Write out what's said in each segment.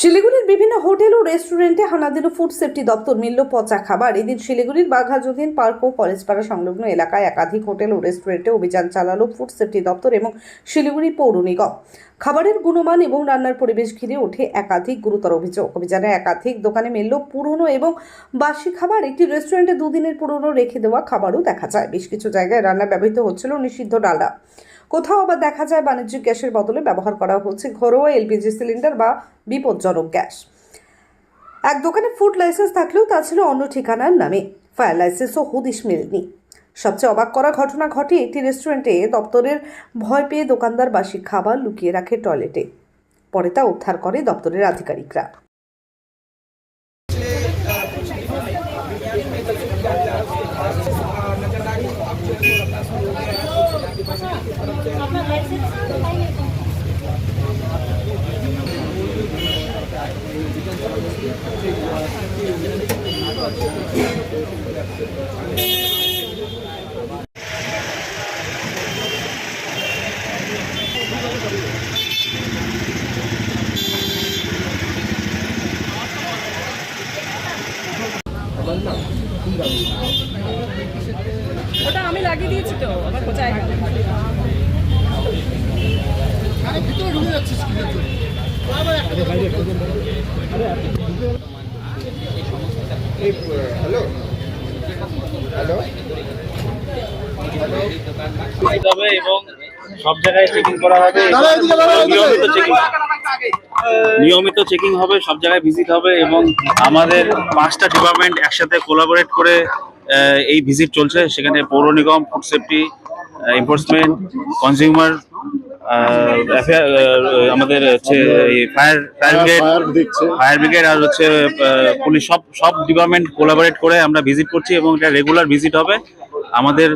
শিলিগুড়ির বিভিন্ন হোটেল ও রেস্টুরেন্টে হানা ফুড সেফটি দপ্তর মিলল পচা খাবার। এদিন শিলিগুড়ির বাঘাযতীন পার্ক ও কলেজপাড়া সংলগ্ন এলাকায় একাধিক হোটেল ও রেস্টুরেন্টে অভিযান চালালো ফুড সেফটি দপ্তর এবং শিলিগুড়ি পৌর নিগম। খাবারের গুণমান এবং রান্নার পরিবেশ ঘিরে ওঠে একাধিক গুরুতর অভিযোগ। অভিযানে একাধিক দোকানে মিলল পুরনো এবং বাসি খাবার। একটি রেস্টুরেন্টে দুদিনের পুরনো রেখে দেওয়া খাবারও দেখা যায়। বেশ কিছু জায়গায় রান্না ব্যবহৃত হচ্ছিল নিষিদ্ধ ডালডা। কোথাও আবার দেখা যায় বাণিজ্যিক গ্যাসের বদলে ব্যবহার করা হচ্ছে ঘরোয়া এলপিজি সিলিন্ডার বা বিপজ্জনক গ্যাস। এক দোকানে ফুড লাইসেন্স থাকলেও তা ছিল অন্য ঠিকানার নামে। ফায়ার লাইসেন্সও হুদিশ মেলেনি। সবচেয়ে অবাক করা ঘটনা ঘটে একটি রেস্টুরেন্টে। দপ্তরের ভয় পেয়ে দোকানদার বাসি খাবার লুকিয়ে রাখে টয়লেটে। পরে তা উদ্ধার করে দপ্তরের আধিকারিকরা। ওটা আমি লাগিয়ে দিয়েছি তো আবার কোথায় গেল? হবে এবং সব জায়গায় চেকিং করা হবে নিয়মিত চেকিং নিয়মিত চেকিং হবে সব জায়গায় ভিজিট হবে এবং আমাদের পাঁচটা ডিপার্টমেন্ট একসাথে কোলাবোরেট করে এই ভিজিট চলছে। সেখানে পৌর নিগম ফুড সেফটি এনফোর্সমেন্ট কনজিউমার আমাদের হচ্ছে fire fire brigade fire brigade আর হচ্ছে পুলিশ সব সব ডিপার্টমেন্ট কোলাবোরেট করে আমরা ভিজিট করছি এবং এটা রেগুলার ভিজিট হবে। আমাদের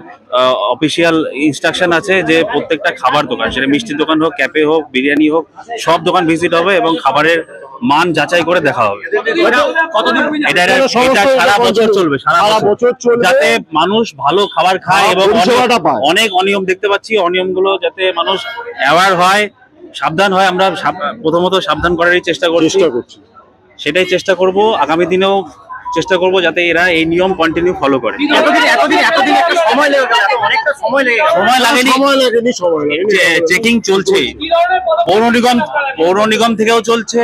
অফিসিয়াল ইনস্ট্রাকশন আছে যে প্রত্যেকটা খাবার দোকান সেটা মিষ্টির দোকান হোক ক্যাফে হোক বিরিয়ানি হোক সব দোকান ভিজিট হবে এবং খাবারের মান যাচাই করে দেখা হবে। এটা সারা বছর চলবে সারা বছর। চলবে। যাতে মানুষ ভালো খাবার খায় এবং অনেক- অনিয়ম দেখতে পাচ্ছি অনিয়মগুলো যাতে মানুষ অ্যাওয়ার হয় সাবধান হয় আমরা প্রথমত সাবধান করারই চেষ্টা করছি। সেটাই চেষ্টা করব আগামী দিনেও চেষ্টা করব যাতে এরা এই নিয়ম কন্টিনিউ ফলো করে। এতদিন এতদিন এতদিন সময় লাগেনি। চেকিং চলছে। পৌর নিগম পৌর নিগম থেকেও চলছে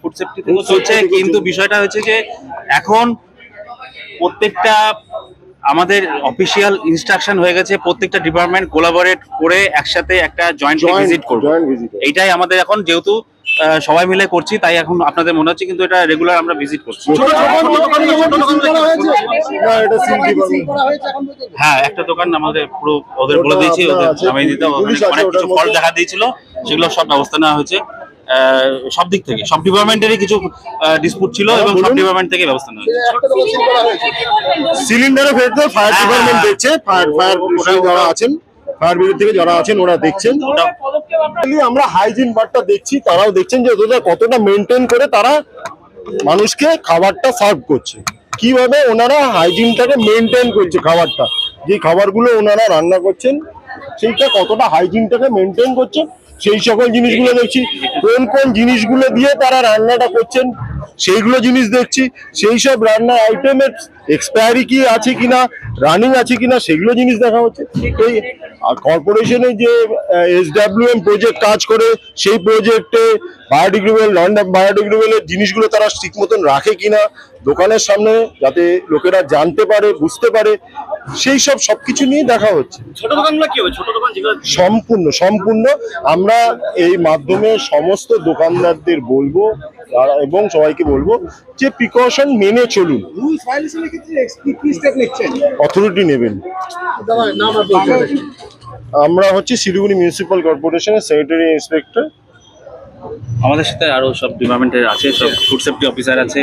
ফুড সেফটি থেকেও চলছে কিন্তু বিষয়টা হচ্ছে যে এখন প্রত্যেকটা আমাদের অফিসিয়াল ইনস্ট্রাকশন হয়ে গেছে প্রত্যেকটা ডিপার্টমেন্ট কোলাবোরেট করে একসাথে একটা জয়েন্ট ভিজিট করব। এইটাই আমাদের এখন যেহেতু সবাই মিলে করছি তাই এখন আপনাদের মনে হচ্ছে কিন্তু এটা রেগুলার আমরা ভিজিট করছি হ্যাঁ একটা দোকান আমাদের পুরো ওদের বলে দিয়েছি ওদের নামিয়ে দিতে অনেক কিছু মধ্যে। দেখা দিয়েছিল সেগুলো সব ব্যবস্থা নেওয়া হয়েছে আহ, সব দিক থেকে সব ডিপার্টমেন্টেরই কিছু ডিসপুট ছিল এবং সব ডিপার্টমেন্ট থেকে ব্যবস্থা নেওয়া হয়েছে সিলিন্ডারে ফেলতে ফায়ার হ্যাঁ, ডিপার্টমেন্ট হ্যাঁ। দেখছে ফায়ার ফায়ার যারা আছেন ফায়ার ব্রিগেড থেকে যারা আছেন ওরা দেখছেন। Actually আমরা হাইজিন বারটা দেখছি তারাও দেখছেন যে ওদের কতটা মেনটেন করে তারা মানুষকে খাবারটা সার্ভ করছে। কীভাবে ওনারা হাইজিনটাকে মেনটেন করছে খাবারটা যে খাবারগুলো ওনারা রান্না করছেন সেইটা কতটা হাইজিনটাকে মেনটেন করছে সেই সকল জিনিসগুলো দেখছি। কোন কোন জিনিসগুলো দিয়ে তারা রান্নাটা করছেন সেইগুলো জিনিস দেখছি। সেই সব রান্নার আইটেমের এক্সপায়ারি কি আছে কিনা রানিং আছে কিনা সেগুলো জিনিস দেখা হচ্ছে। এই কর্পোরেশনে যে এসডাব্লিউএম প্রজেক্ট কাজ করে সেই প্রজেক্টে বায়োডিগ্রেবল নন বায়োডিগ্রেবলের জিনিসগুলো তারা ঠিক মতন রাখে কিনা দোকানের সামনে যাতে লোকেরা জানতে পারে বুঝতে পারে সেই সব সবকিছু নিয়ে দেখা হচ্ছে। ছোট দোকানগুলো কি হবে? ছোট দোকান সম্পূর্ণ সম্পূর্ণ। আমরা এই মাধ্যমে সমস্ত দোকানদারদের বলব এবং সবাইকে বলব যে প্রিকশন মেনে চলুন। অথরিটি নেবেন। আমরা হচ্ছে শিলিগুড়ি মিউনিসিপাল কর্পোরেশনের সেক্রেটারি ইন্সপেক্টর আমাদের সাথে আরও সব ডিপার্টমেন্টের আছে, সব ফুড সেফটি অফিসার আছে